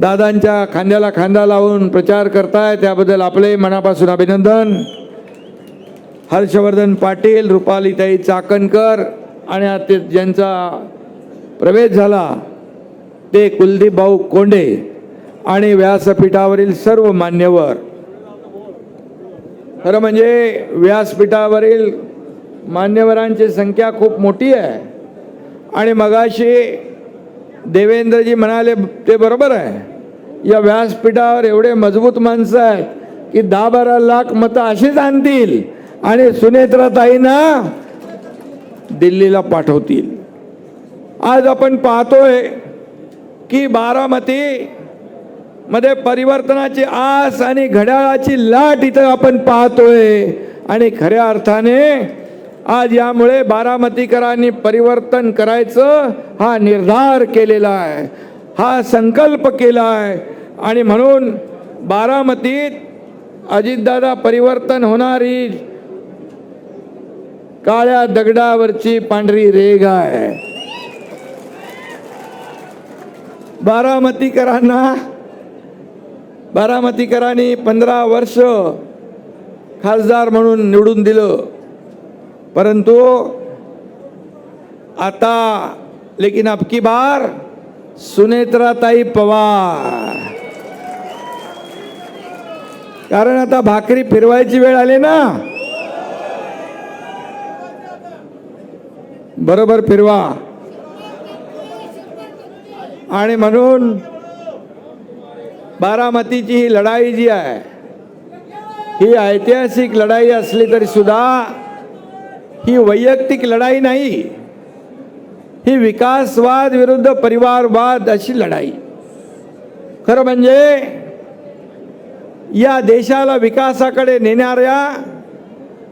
दादांच्या खांद्याला खांदा लावून प्रचार करताय त्याबद्दल आपले मनापासून अभिनंदन. हर्षवर्धन पाटील रुपालीताई चाकणकर आणि आता ज्यांचा प्रवेश झाला ते कुलदीप भाऊ कोंडे आणि व्यासपीठावरील सर्व मान्यवर. खरं म्हणजे व्यासपीठावरील मान्यवरांची संख्या खूप मोठी आहे. आणि मगाशी देवेंद्रजी म्हणाले ते बरोबर आहे. या व्यासपीठावर एवढे मजबूत माणसं आहेत की दहा बारा लाख मतं अशीच आणतील आणि सुनेत्राताईंना दिल्लीला पाठवतील. आज आपण पाहतोय की बारामती मध्ये परिवर्तनाची आस आणि घड्याळाची लाट इथं आपण पाहतोय आणि खऱ्या अर्थाने आज यामुळे बारामतीकरांनी परिवर्तन करायचं हा निर्धार केलेला आहे. हा संकल्प केला आहे. आणि म्हणून बारामतीत अजितदादा परिवर्तन होणारी काळ्या दगडावरची पांढरी रेग आहे. बारामतीकरांना बारामतीकरांनी पंधरा वर्ष खासदार म्हणून निवडून दिलं. परंतु आता लेकिन अब की बार सुनेत्राताई पवार। कारण आता भाकरी फिरवायची वेळ आली ना? बरोबर फिरवा. आणि म्हणून बारामतीची ही लढाई जी आहे ही ऐतिहासिक लढाई असली तरी सुद्धा ही वैयक्तिक लढाई नाही. ही विकासवाद विरुद्ध परिवारवाद अशी लढाई. खरं म्हणजे या देशाला विकासाकडे नेणाऱ्या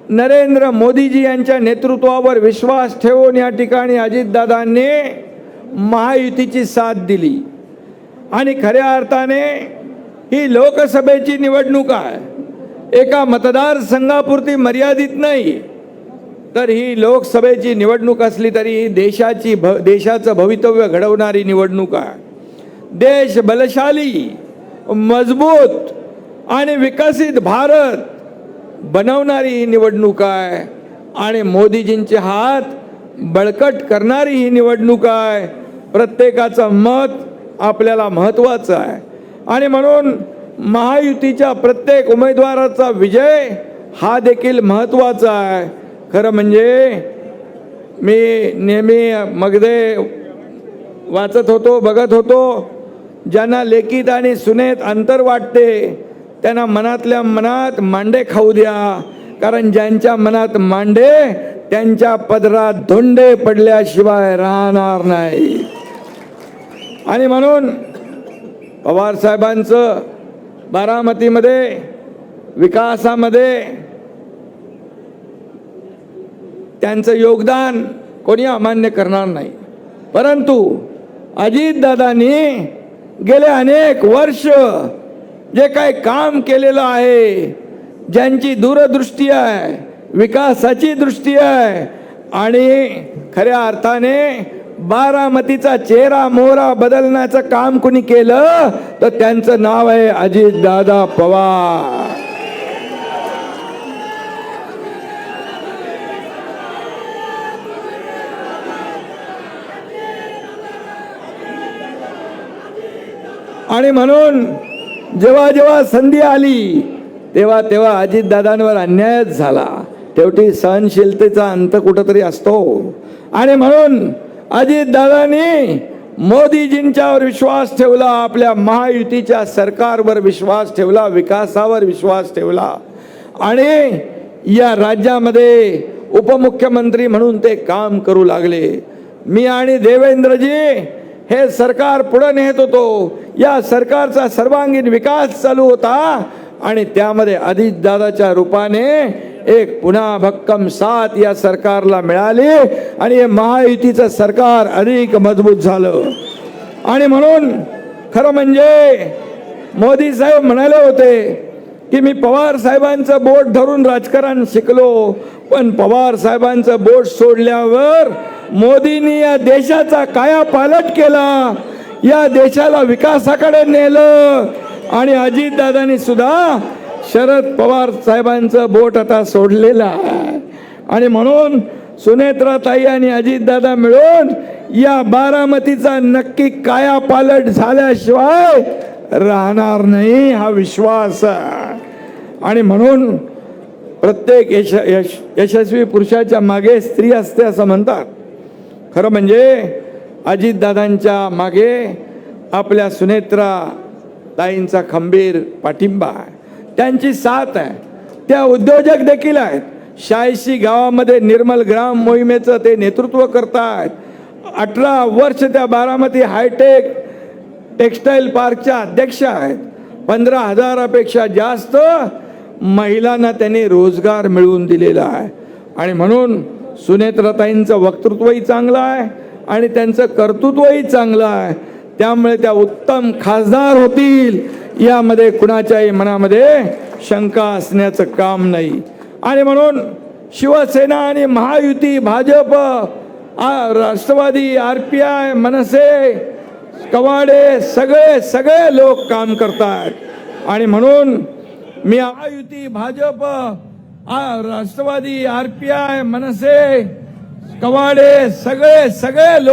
नरेंद्र मोदीजी यांच्या नेतृत्वावर विश्वास ठेवून या ठिकाणी अजितदादांनी महायुतीची साथ दिली. आणि खऱ्या अर्थाने ही लोकसभेची निवडणूक आहे. एका मतदारसंघापुरती मर्यादित नाही. तर ही लोकसभेची निवडणूक असली तरी ही देशाची भ देशाचं भवितव्य घडवणारी निवडणूक आहे. देश बलशाली मजबूत आणि विकसित भारत बनवणारी ही निवडणूक आहे. आणि मोदीजींचे हात बळकट करणारी ही निवडणूक आहे. प्रत्येकाचं मत आपल्याला महत्त्वाचं आहे. आणि म्हणून महायुतीच्या प्रत्येक उमेदवाराचा विजय हा देखील महत्त्वाचा आहे. खरं म्हणजे मी नेहमी मगदे वाचत होतो बघत होतो. ज्यांना लेखित आणि सुनेत अंतर वाटते त्यांना मनातल्या मनात मांडे खाऊ द्या. कारण ज्यांच्या मनात मांडे त्यांच्या पदरात धोंडे पडल्याशिवाय राहणार नाही. आणि म्हणून पवार साहेबांचं बारामतीमध्ये विकासामध्ये त्यांचं योगदान कोणी अमान्य करणार नाही. परंतु अजितदादांनी गेले अनेक वर्ष जे काय काम केलेलं आहे ज्यांची दूरदृष्टी आहे विकासाची दृष्टी आहे आणि खऱ्या अर्थाने बारामतीचा चेहरा मोहरा बदलण्याचं काम कुणी केलं तर त्यांचं नाव आहे अजितदादा पवार. आणि म्हणून जेव्हा जेव्हा संधी आली तेव्हा तेव्हा अजितदादांवर अन्यायच झाला. तेवढी सहनशीलतेचा अंत कुठंतरी असतो. आणि म्हणून अजितदादांनी मोदीजींच्यावर विश्वास ठेवला आपल्या महायुतीच्या सरकारवर विश्वास ठेवला विकासावर विश्वास ठेवला. आणि या राज्यामध्ये उपमुख्यमंत्री म्हणून ते काम करू लागले. मी आणि देवेंद्रजी हे सरकार पुढे नेत होतो. या सरकारचा सर्वांगीण विकास चालू होता आणि त्यामध्ये अजितदादाच्या रूपाने एक पुन्हा भक्कम साथ या सरकारला मिळाली आणि हे महायुतीचं सरकार अधिक मजबूत झालं. आणि म्हणून खरं म्हणजे मोदी साहेब म्हणाले होते की मी पवार साहेबांचं बोट धरून राजकारण शिकलो पण पवार साहेबांचं बोट सोडल्यावर मोदींनी या देशाचा काया पालट केला. या देशाला विकासाकडे नेलं. आणि अजितदादांनी सुद्धा शरद पवार साहेबांचं बोट आता सोडलेलं आहे. आणि म्हणून सुनेत्राताई आणि अजितदादा मिळून या बारामतीचा नक्की काया पालट झाल्याशिवाय राहणार नाही हा विश्वास. आहे. आणि म्हणून प्रत्येक यश यश यशस्वी पुरुषाच्या मागे स्त्री असते असं म्हणतात. खरं म्हणजे अजितदादांच्या मागे आपल्या सुनेत्रा ताईंचा खंबीर पाठिंबा आहे. त्यांची साथ आहे. त्या उद्योजक देखील आहेत. शहाऐंशी गावामध्ये निर्मल ग्राम मोहिमेचं ते नेतृत्व करतायत. अठरा वर्ष त्या बारामती हायटेक टेक्स्टाईल पार्कच्या अध्यक्ष आहेत. पंधरा हजारापेक्षा जास्त महिलांना त्यांनी रोजगार मिळवून दिलेला आहे. आणि म्हणून सुनेत्रताईंचं वक्तृत्वही चांगलं आहे. आणि त्यांचं कर्तृत्वही चांगलं आहे. त्यामुळे त्या उत्तम खासदार होतील यामध्ये कुणाच्याही मनामध्ये शंका असण्याचं काम नाही. आणि म्हणून शिवसेना आणि महायुती भाजप आ- Rashtrawadi R P I Manse Kawade सगळे सगळे लोक काम करतात आणि म्हणून मी महायुती भाजप आ- Rashtrawadi R P I Manse Kawade सगळे सगळे लोक